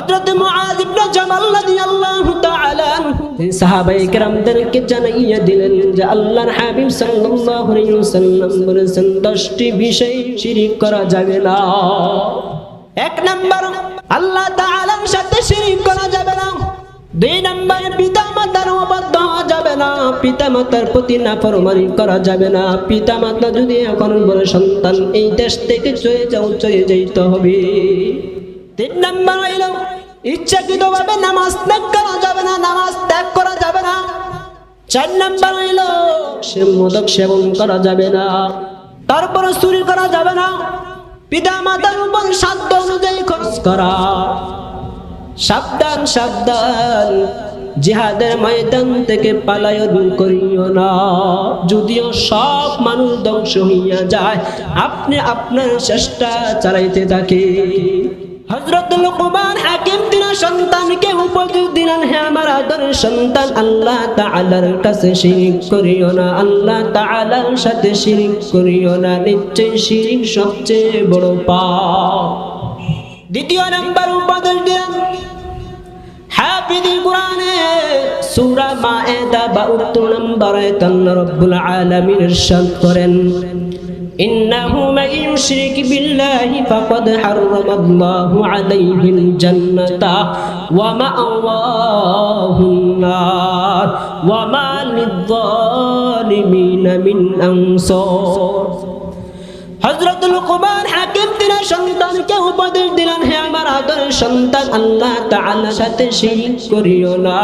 হযরত মুআয ইবনে জামাল রাদিয়াল্লাহু তাআলা সাহাবায়ে কেরামদেরকে জানাইয়া দিলেন যে আল্লাহর হাবিব সাল্লাল্লাহু আলাইহি ওয়াসাল্লাম বলেছেন 10টি বিষয় শিরিক করা যাবে না। এক নাম্বার আল্লাহ তাআলার সাথে শিরিক করা যাবে না। দুই নম্বরে পিতা মাতার অবাধ্য হওয়া যাবে না। পিতা মাতার প্রতি নাফরমানি করা যাবে না। পিতা মাতা যদি এখন বলে সন্তান এই দেশ থেকে চলে যাও চলে যাইতে হবে। তিন নম্বর হইল ইচ্ছাকৃত ভাবে নামাজ ত্যাগ করা যাবে না, নামাজ ত্যাগ করা যাবে না। চার নম্বর হইল সে মোদক সেবন করা যাবে না। তারপর চুরি করা যাবে না। পিতা মাতার উপর সাধ্য অনুযায়ী খরচ করা। সাবধান সাবধান, জিহাদের ময়দান থেকে পালায়ন করিও না। যদিও সব মানুষ ধ্বংস হইয়া যায়, আপনি আপনার চেষ্টা চালাইতে থাকে হজরত লোকমান হাকিম সন্তানকে উপদেশ দিলেন, হে সন্তান, আল্লাহ তাআলার কাছে শিরিক করিও না, আল্লাহ তাআলার সাথে শিরিক করিও না নিশ্চয় শিরিক সবচেয়ে বড় পাপ। দ্বিতীয় নাম্বার উপদেশ দিলেন, হাফিজুল কোরআনে সূরা মায়েদা 72 নম্বর আয়াত আল্লাহ রাব্বুল আলামিন করেন إنه من يشرك بالله فقد حرم الله عليه الجنة ومأواه النار وما للظالمين من أنصار হজরত লুকমান হাকিম তিনি সন্তানকে উপদেশ দিলেন হে আমার আদর সন্তান আল্লাহ তাআলার সাথে শিরিক করিও না।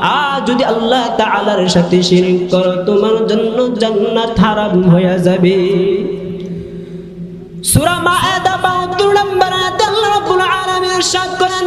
আর যদি আল্লাহ তাআলার সাথে শিরিক করো, তোমার জন্য জান্নাত হারাম হয়ে যাবে। সূরা মাআদা 72 নম্বর আয়াতে আল্লাহ রাব্বুল আলামিন করেন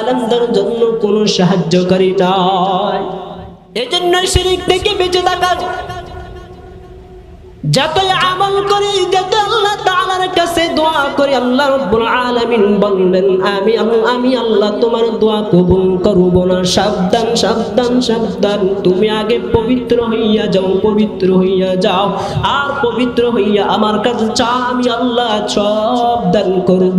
জালেমদের জন্য কোনো সাহায্যকারী নয় এজন্য শিরিক থেকে বেঁচে থাকা যতই আমল করি যত আল্লাহ কাছে দোয়া করি, আল্লাহ রাব্বুল আমি আমি আল্লাহ তোমার দোয়া কবুল করব না। সাবধান সাবধান সাবধান। তুমি আগে পবিত্র হইয়া যাও, পবিত্র হইয়া যাও। আর পবিত্র হইয়া আমার কাছে চা আমি আল্লাহ সব দান করব।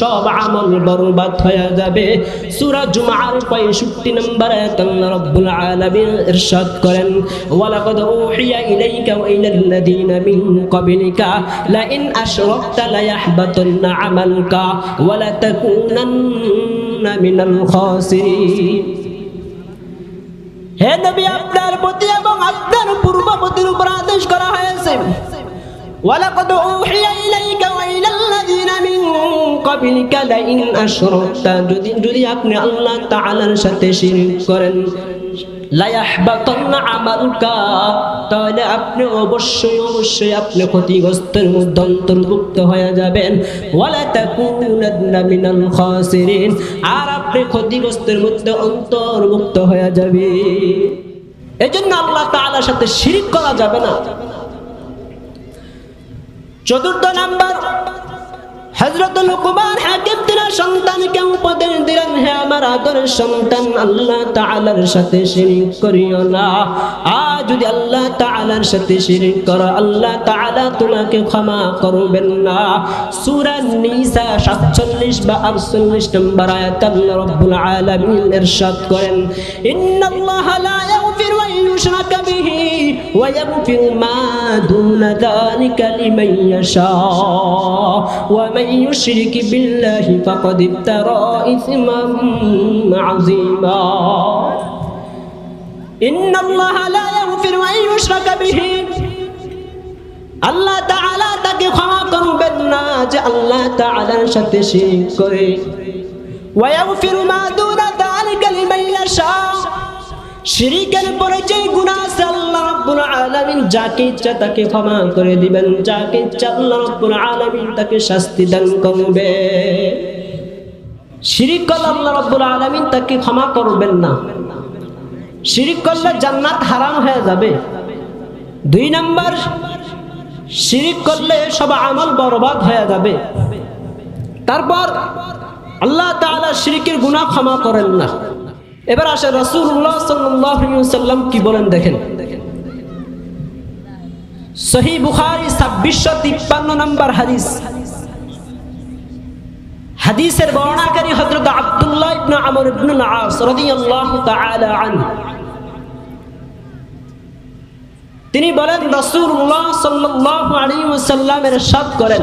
সব আমল বরবাদ হয়ে যাবে। সূরা জুমার 65 নম্বর আয়াত আল্লাহ রাব্বুল করেন, ওয়ালাকাদ উহিয়া ইলাইকা ওয়া ইলাল্লাযীনা মিন ক্বাবলিকা লা আশরাকতা লা ইয়াহবাতান্না ওয়া লা মিনাল খাসিরিন। হে নবী, আপনার প্রতি এবং আপনার পূর্ববর্তীর উপর আদেশ করা হয়েছে, ওয়ালাকাদ উহিয়া ইলাইকা قبلك لئن أشركت যদি যদি আপনি আল্লাহ তাআলার সাথে শিরক করেন লায়াহবাতান্না আমালুকা তাহলে আপনি অবশ্যই অবশ্যই আপনি ক্ষতিগ্রস্তের মধ্যে অন্তর্ভুক্ত হয়ে যাবেন ওয়ালা তাকুনান্না মিনাল খাসিরিন আর আপনি ক্ষতিগ্রস্তের মধ্যে অন্তর্ভুক্ত হয়ে যাবে এজন্য আল্লাহ তাআলার সাথে শিরক করা যাবে না চতুর্থ নাম্বার হজরত লুকমান হাকিম তিনা সন্তানকে উপদেশ দিলেন, হে আমার আদরের সন্তান, আল্লাহ সাথে শিরিক করিও না। আর যদি আল্লাহ তাআলার সাথে শিরিক করো, আল্লাহ তাআলা তোমাকে ক্ষমা করবেন না। নিসা 47 বা 48 নম্বর আয়াত আল্লাহ করেন, ইন্নাল্লাহা লা ইয়াগফিরু আন ইউশরাকা বিহি ওয়া ইয়াগফিরু মা দুনা যালিকা লিমান ইয়াশা ওয়া মান يشرك بالله فقد افترى إثما عظيما إن الله لا يغفر أن يشرك به আল্লাহ তাআলা তাকে ক্ষমা করবেন না যে আল্লাহ তাআলার সাথে শিরিক করে ওয়ায়াগফিরু মা শিরিকের পরে যে গুনাহ আছে আল্লাহ রাব্বুল আলামিন। যাকে ইচ্ছা তাকে ক্ষমা করে দিবেন। যাকে ইচ্ছা আল্লাহ আলামিন তাকে শাস্তি দান করবে। শিরিক করলে আল্লাহ রাব্বুল আলামিন তাকে ক্ষমা করবেন না। শিরিক করলে জান্নাত হারাম হয়ে যাবে। দুই নাম্বার, শিরিক করলে সব আমল বরবাদ হয়ে যাবে। তারপর আল্লাহ তাআলা শিরিকের গুনাহ ক্ষমা করেন না। এবার আসে আলাইহি ওয়াসাল্লাম কি বলেন দেখেন। সহি বুখারী 2653 নম্বর হাদিস। হাদিসের বর্ণাকারী হযরত আব্দুল্লাহ আমর আস রাদিয়াল্লাহু তাআলা তিনি বলেন, রাসূলুল্লাহ সাল্লাল্লাহু আলাইহি ওয়াসাল্লামের ইরশাদ করেন।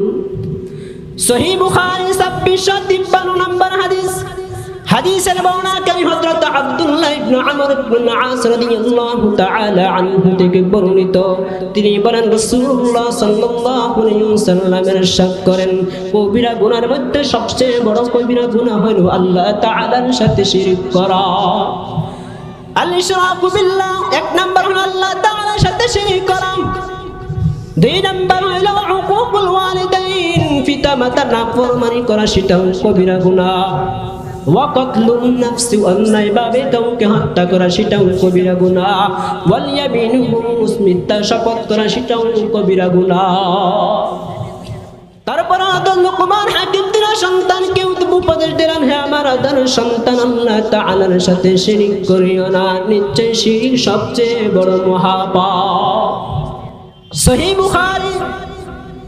সহি বুখারী 2653 নম্বর হাদিস। হাদিসের বর্ণনাকারী হযরত আব্দুল্লাহ ইবনে আমর ইবনে আস রাদিয়াল্লাহু তাআলা আনহু থেকে বর্ণিত। তিনি বলেন, রাসূলুল্লাহ সাল্লাল্লাহু আলাইহি ওয়াসাল্লামের ইরশাদ করেন, কবিরা গুনার মধ্যে সবচেয়ে বড় কবিরা গুনাহ হলো আল্লাহ তাআলার সাথে শিরক করা। আল ইশরাকু বিল্লাহ, এক নাম্বার হলো আল্লাহ তাআলার সাথে শিরক করা। দুই নাম্বার হইল হুকুকুল ওয়ালিদাইন পিতা মাতার নাফরমানি করা সেটাও কবিরা হত্যা করা সেটাও কবিরা সন্তানকে উপদেশ দিলেন হে আমার সন্তান, আল্লাহ সাথে শিরিক করিও না। নিশ্চয় সবচেয়ে বড় মহাপাপ। সহি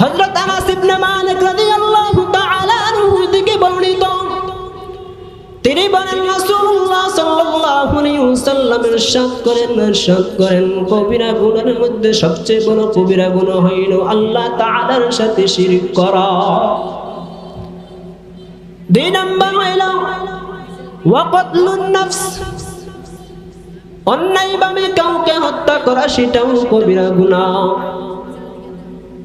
হযরত আনাস ইবনে মালিক রাদিয়াল্লাহু তাআলা আনহু থেকে বর্ণিত। তিনি বলেন, রাসূলুল্লাহ সাল্লাল্লাহু আলাইহি ওয়াসাল্লাম ইরশাদ করেন ইরশাদ করেন। কবিরা মধ্যে সবচেয়ে বড় কবিরা আল্লাহ তাআলার সাথে শিরক করা। দুই নাম্বার হইল, ওয়াকতলুন নাফস। অন্যায়ভাবে কাউকে হত্যা করা, সেটাও কবিরা গুনাহ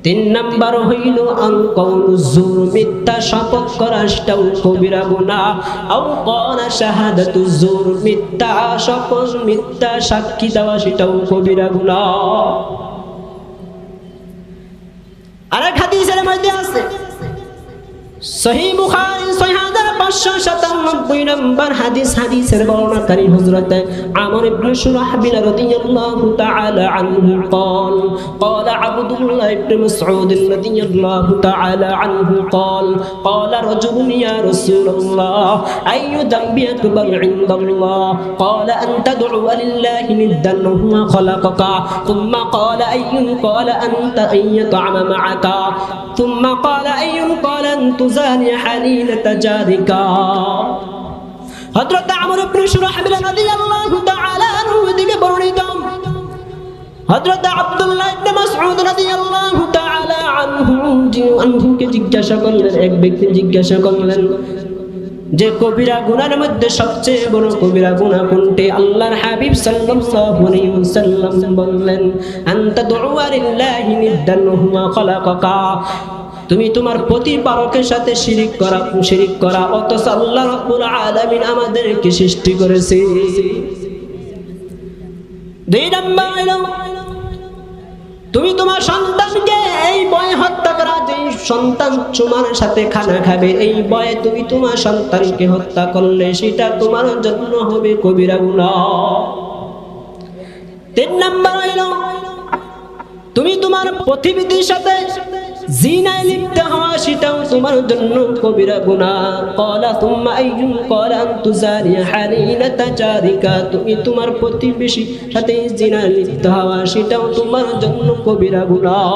তিন নাম্বার হইল আনকাউজুর মিথ্যা শপথ করা সেটাও কবিরা গুনাহ আও করা শাহাদাতু জুর মিথ্যা শপথ মিথ্যা সাক্ষী দেওয়া সেটাও কবিরা গুনাহ এক হাদিসের মধ্যে আছে বুখারী হাজার পাঁচশো সাতানব্বই নম্বর হাদিস হাদিসের বর্ণাকারী হযরত আমর ইবনে শুরাহবিল রাদিয়াল্লাহু তাআলা আনহু قال قال عبد الله بن مسعود رضي الله تعالى عنه قال قال رجل يا رسول الله أي ذنب أكبر عند الله قال أن تدعو لله ندا وهو خلقك ثم قال أي قال أنت أن يطعم معك ثم قال أي قال أن تزاني حليلة جارك হযরত আমর ইবনে শুরাহবিল রাদিয়াল্লাহু তাআলা আনহু থেকে বর্ণিত। হযরত আব্দুল্লাহ ইবনে মাসউদ রাদিয়াল্লাহু তাআলা আনহু আনহুকে জিজ্ঞাসা করলেন, এক ব্যক্তি জিজ্ঞাসা করলেন যে, কবিরা গুনার মধ্যে সবচেয়ে বড় কবিরা গুনাহ কোনটি? আল্লাহর হাবিব সাল্লাল্লাহু আলাইহি ওয়াসাল্লাম বললেন, আনতা দুআ লিল্লাহি নিদ্দান হুয়া খালাকাকা। তুমি তোমার প্রতিপালকের সাথে শিরিক করা শিরিক করা, অথচ আল্লাহ রাব্বুল আলামিন আমাদেরকে সৃষ্টি করেছে। দুই নম্বর তুমি তোমার সন্তানকে এই বয়ে হত্যা করা যে সন্তান তোমার সাথে খানা খাবে, এই বয়ে তুমি তোমার সন্তানকে হত্যা করলে সেটা তোমার জন্য হবে কবিরা গুনাহ তিন নাম্বার তুমি তোমার প্রতিবিধির সাথে জিনায় লিপ্ত হওয়া সেটাও তোমার জন্য কবিরা গুনাহ কলা আইয়ুন কলা জারিকা তুমি তোমার প্রতিবেশী সাথে লিপ্ত হওয়া সেটাও তোমার জন্য কবিরা গুনাহ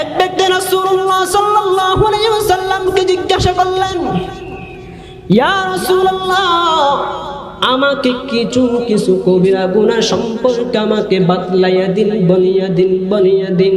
এক ব্যক্তি রাসূলুল্লাহ সাল্লাল্লাহু আলাইহি ওয়াসাল্লামকে জিজ্ঞাসা করলেন, ইয়া রাসূলুল্লাহ, আমাকে কিছু কিছু কবিরা গুনাহ সম্পর্কে আমাকে বাতলাইয়া দিন, বলিয়া দিন বলিয়া দিন।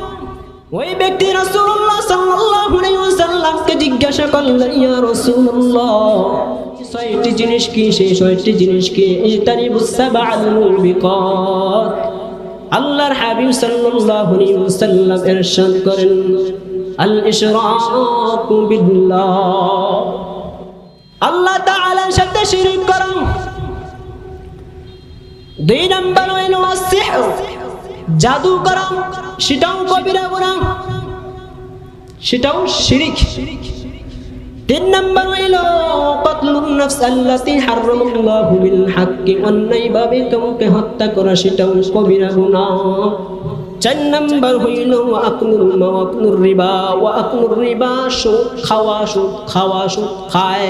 ওই ব্যক্তি রাসূলুল্লাহ সাল্লাল্লাহু আলাইহি ওয়াসাল্লামকে জিজ্ঞাসা করলেন, ইয়া রাসূলুল্লাহ, ছয়টি জিনিস কি? সেই ছয়টি জিনিস কি? ইজতানিবুস সাবআল মুবিকাত আল্লাহর হাবিব সাল্লাল্লাহু আলাইহি ওয়াসাল্লাম ইরশাদ করেন আল ইশরাকু বিল্লাহ। আল্লাহ তাআলার সাথে শিরক করা দুই নাম্বার হইল আসিহর জাদু করা সেটাও কবিরা গুনাহ সেটাও শিরিক। তিন নম্বর হইল কতলুন নফস আল্লাতি হারামাল্লাহু বিল হাক্কি অন্যায় ভাবে কাউকে হত্যা করা সেটাও কবিরা গুনাহ চার নম্বর হইল আকনুর মাওয়াকনুর রিবা ওয়া আকনুর রিবা সুদ খাওয়া সুদ খাওয়া, সুদ খায়।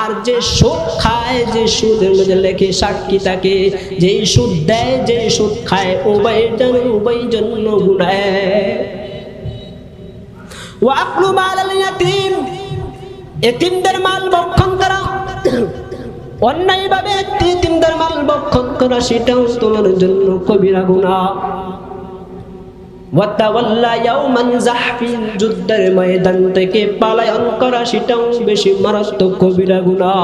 আর যে সুদ খায়, যে সুদের মধ্যে লেখে সাক্ষী থাকে যে সুদ দেয় যে সুদ খায়, উভয় জন উভয় জন্য গুনায় ওয়া আকলু মালাল ইয়াতীম, এতিমদের মাল ভক্ষণ করা। মাল ভক্ষণ করা, সেটাও তোমার জন্য কবিরা জাহফিন যুদ্ধের ময়দান থেকে পালায়ন করা সেটাও বেশি মারাত্মক কবিরা গুনাহ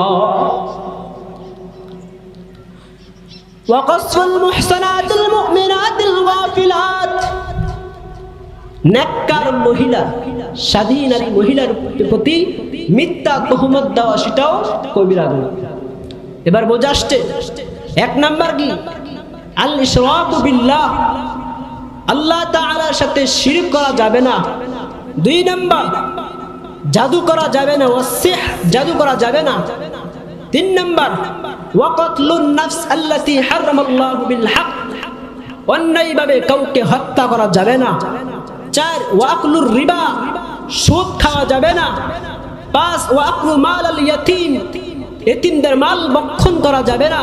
وقصف المحصنات المؤمنات الغافلات নেককার মহিলা স্বাধীনারী মহিলার প্রতি মিথ্যা তহমত দেওয়া সেটাও কবিরা গুনাহ এবার বোঝা আসছে এক নাম্বার কি আল ইশরাকু বিল্লাহ আল্লাহ তাআলার সাথে শিরক করা যাবে না। দুই নাম্বার, জাদু করা যাবে না, ওয়াসিহ, জাদু করা যাবে না। তিন নাম্বার, ওয়াকাতলুন নাফস আল্লাতী হারামাল্লাহু বিল হক অন্যায়ভাবে কাউকে হত্যা করা যাবে না। চার, ওয়াকলুর রিবা, সুদ খাওয়া যাবে না। পাঁচ, ওয়াকলু মাল আল ইয়াতীম, এতিমদের মাল বক্ষণ করা যাবে না।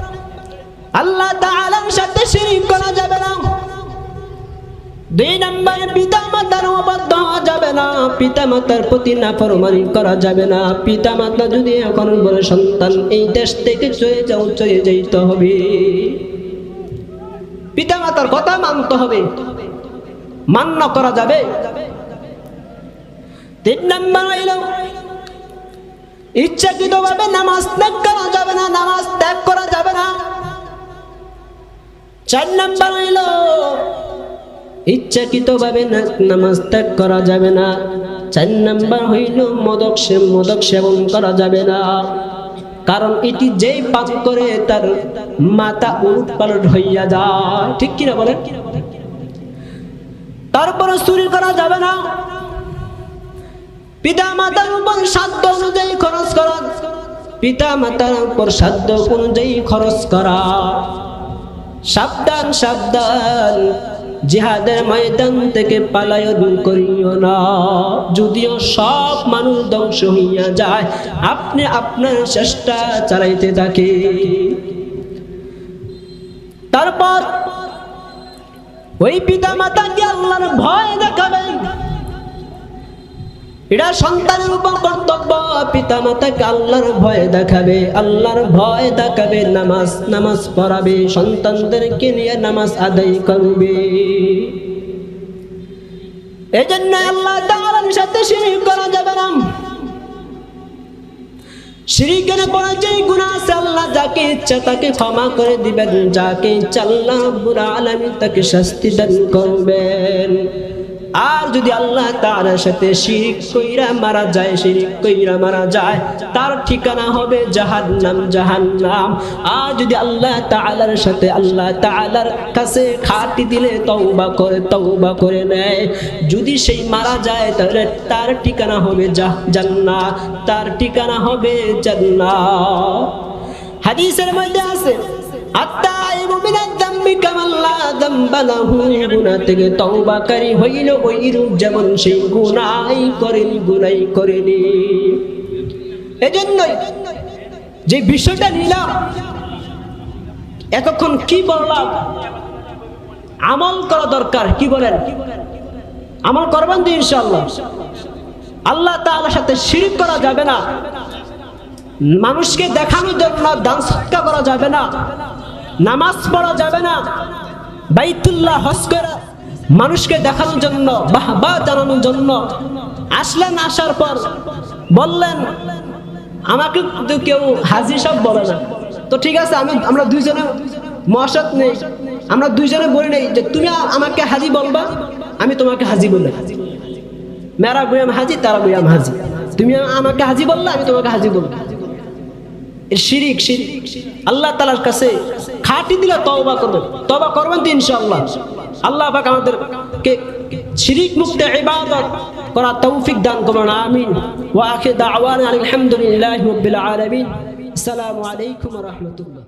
আল্লাহ তাআলার সাথে শিরিক করা যাবে না। দুই নম্বর পিতা মাতার অবাধ্য হওয়া যাবে না। পিতা মাতার প্রতি নাফরমানি করা যাবে না। পিতা মাতা যদি এখন বলে, সন্তান, এই দেশ থেকে চলে যাও, চলে যাইতে হবে। পিতা কথা মানতে হবে। মান্য করা যাবে। তিন নম্বর হইল ইচ্ছাকৃত ভাবে নামাজ ত্যাগ করা যাবে না। নামাজ ত্যাগ করা যাবে না। চার নম্বর হইল ইচ্ছাকৃত ভাবে নামাজ ত্যাগ করা যাবে না। চার নাম্বার হইল, মদক মদক সেবন করা যাবে না। কারণ এটি যেই পাপ করে, তার মাথা উলট পালট হইয়া যায়। ঠিক কিনা বলেন? তারপরে চুরি করা যাবে না। পিতা মাতার উপর সাধ্য অনুযায়ী খরচ করা। পিতা মাতার উপর সাধ্য অনুযায়ী খরচ করা। সাবধান সাবধান। জিহাদের ময়দান থেকে পালায়ন করিও না। যদিও সব মানুষ ধ্বংস হইয়া যায়, আপনি আপনার চেষ্টা চালাইতে থাকে। তারপর ওই পিতা মাতাকে আল্লাহর ভয় দেখাবেন। এটা সন্তানের উপর কর্তব্য। পিতা মাতাকে আল্লাহর ভয় দেখাবে, আল্লাহর ভয় দেখাবে, নামাজ নামাজ পড়াবে, সন্তানদেরকে নিয়ে নামাজ আদায় করবে। এই জন্য আল্লাহ তাআলার সাথে শিরিক করা যাবে না। শিরিকের পরে যে গুনাহ আছে, আল্লাহ যাকে ইচ্ছা তাকে ক্ষমা করে দিবেন, যাকে ইচ্ছা আল্লাহ রাব্বুল আলামিন তাকে শাস্তি দান করবেন। আর যদি আল্লাহ তার সাথে শিরিক কইরা মারা যায়, শিরিক কইরা মারা যায়, তার ঠিকানা হবে জাহান্নাম জাহান্নাম। আর যদি আল্লাহ তাআলার সাথে আল্লাহ তাআলার কাছে খাটি দিলে তওবা করে তওবা করে নেয়। যদি সেই মারা যায়, তাহলে তার ঠিকানা হবে জান্নাত তার ঠিকানা হবে জান্নাত হাদিসের মধ্যে আছে আত্তাইবু এতক্ষণ কি বললাম? আমল করা দরকার, কি বলেন? আমল করবেন তো ইনশাআল্লাহ। আল্লাহ তাআলার সাথে শিরিক করা যাবে না। মানুষকে দেখানোর জন্য দান সৎকা করা যাবে না। নামাজ পড়া যাবে না। বাইতুল্লাহ হজ করা মানুষকে দেখানোর জন্য, বাহবা জানানোর জন্য আসলেন, আসার পর বললেন, আমাকে তো কেউ হাজি সব বলে না। তো ঠিক আছে, আমি, আমরা দুইজনে মহাসত নেই। আমরা দুইজনে বলি নেই যে, তুমি আমাকে হাজি বলবা, আমি তোমাকে হাজি বলে মেরা বুয়াম হাজি, তারা বুয়াম হাজি। তুমি আমাকে হাজি বললে, আমি তোমাকে হাজি বলব। শিরিক শিরিক। আল্লাহ তালার কাছে খাটি দিলে তওবা করবে। তওবা করবেন তো ইনশাআল্লাহ। আল্লাহ পাক আমাদেরকে শিরিক মুক্ত ইবাদত করা তৌফিক দান করুন, আমিন। ওয়া আখির দাওয়ানা আলহামদুলিল্লাহি রাব্বিল আলামিন। আসসালামু আলাইকুম ওয়া রাহমাতুল্লাহ।